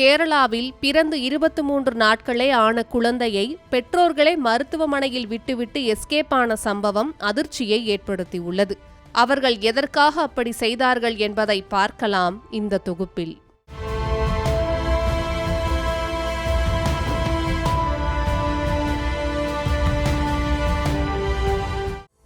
கேரளாவில் பிறந்து இருபத்தி மூன்று நாட்களே ஆன குழந்தையை பெற்றோர்களே மருத்துவமனையில் விட்டுவிட்டு எஸ்கேப் ஆன சம்பவம் அதிர்ச்சியை ஏற்படுத்தியுள்ளது. அவர்கள் எதற்காக அப்படி செய்தார்கள் என்பதை பார்க்கலாம் இந்த தொகுப்பில்.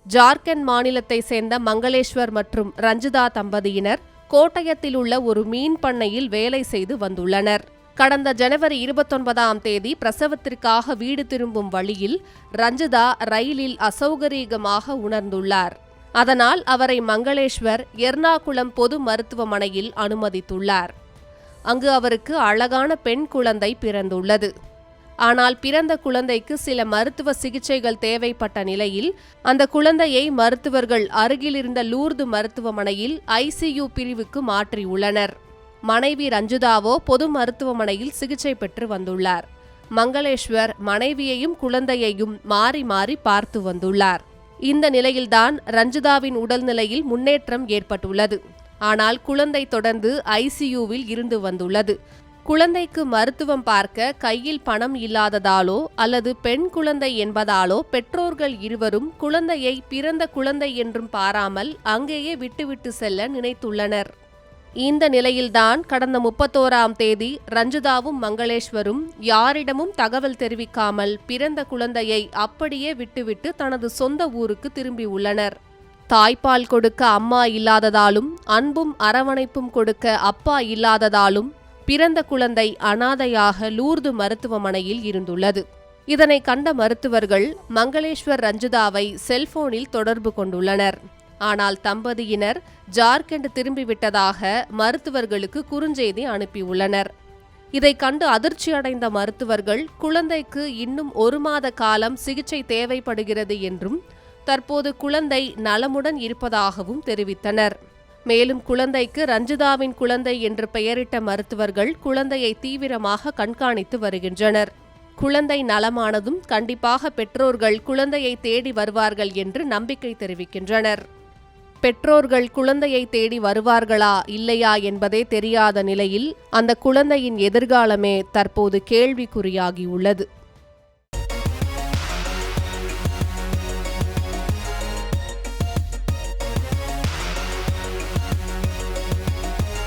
ஜார்க்கண்ட் மாநிலத்தை சேர்ந்த மங்களேஸ்வர் மற்றும் ரஞ்சிதா தம்பதியினர் கோட்டயத்தில் உள்ள ஒரு மீன் பண்ணையில் வேலை செய்து வந்துள்ளனர். கடந்த ஜனவரி இருபத்தொன்பதாம் தேதி பிரசவத்திற்காக வீடு திரும்பும் வழியில் ரஞ்சிதா ரயிலில் அசௌகரியமாக உணர்ந்துள்ளார். அதனால் அவரை மங்களேஸ்வர் எர்ணாகுளம் பொது மருத்துவமனையில் அனுமதித்துள்ளார். அங்கு அவருக்கு அழகான பெண் குழந்தை பிறந்துள்ளது. ஆனால் பிறந்த குழந்தைக்கு சில மருத்துவ சிகிச்சைகள் தேவைப்பட்ட நிலையில் அந்த குழந்தையை மருத்துவர்கள் அருகிலிருந்த லூர்து மருத்துவமனையில் ஐசியு பிரிவுக்கு மாற்றியுள்ளனர். மனைவி ரஞ்சுதாவோ பொது மருத்துவமனையில் சிகிச்சை பெற்று வந்துள்ளார். மங்களேஸ்வர் மனைவியையும் குழந்தையையும் மாறி மாறி பார்த்து வந்துள்ளார். இந்த நிலையில்தான் ரஞ்சிதாவின் உடல்நிலையில் முன்னேற்றம் ஏற்பட்டுள்ளது. ஆனால் குழந்தை தொடர்ந்து ஐசியூவில் இருந்து வந்துள்ளது. குழந்தைக்கு மருத்துவம் பார்க்க கையில் பணம் இல்லாததாலோ அல்லது பெண் குழந்தை என்பதாலோ பெற்றோர்கள் இருவரும் குழந்தையை பிறந்த குழந்தை என்றும் பாராமல் அங்கேயே விட்டுவிட்டு செல்ல நினைத்துள்ளனர். இந்த நிலையில்தான் கடந்த முப்பத்தோராம் தேதி ரஞ்சிதாவும் மங்களேஸ்வரும் யாரிடமும் தகவல் தெரிவிக்காமல் பிறந்த குழந்தையை அப்படியே விட்டுவிட்டு தனது சொந்த ஊருக்கு திரும்பியுள்ளனர் தாய்ப்பால் கொடுக்க அம்மா இல்லாததாலும் அன்பும் அரவணைப்பும் கொடுக்க அப்பா இல்லாததாலும் பிறந்த குழந்தை அனாதையாக லூர்து மருத்துவமனையில் இருந்துள்ளது. இதனை கண்ட மருத்துவர்கள் மங்களேஸ்வர் ரஞ்சிதாவை செல்போனில் தொடர்பு கொண்டுள்ளனர். ஆனால் தம்பதியினர் ஜார்க்கண்ட் திரும்பிவிட்டதாக மருத்துவர்களுக்கு குறுஞ்செய்தி அனுப்பியுள்ளனர். இதை கண்டு அதிர்ச்சியடைந்த மருத்துவர்கள் குழந்தைக்கு இன்னும் ஒரு மாத காலம் சிகிச்சை தேவைப்படுகிறது என்றும் தற்போது குழந்தை நலமுடன் இருப்பதாகவும் தெரிவித்தனர். மேலும் குழந்தைக்கு ரஞ்சிதாவின் குழந்தை என்று பெயரிட்ட மருத்துவர்கள் குழந்தையை தீவிரமாக கண்காணித்து வருகின்றனர். குழந்தை நலமானதும் கண்டிப்பாக பெற்றோர்கள் குழந்தையை தேடி வருவார்கள் என்று நம்பிக்கை தெரிவிக்கின்றனர். பெற்றோர்கள் குழந்தையை தேடி வருவார்களா இல்லையா என்பதே தெரியாத நிலையில் அந்த குழந்தையின் எதிர்காலமே தற்போது கேள்விக்குறியாகியுள்ளது.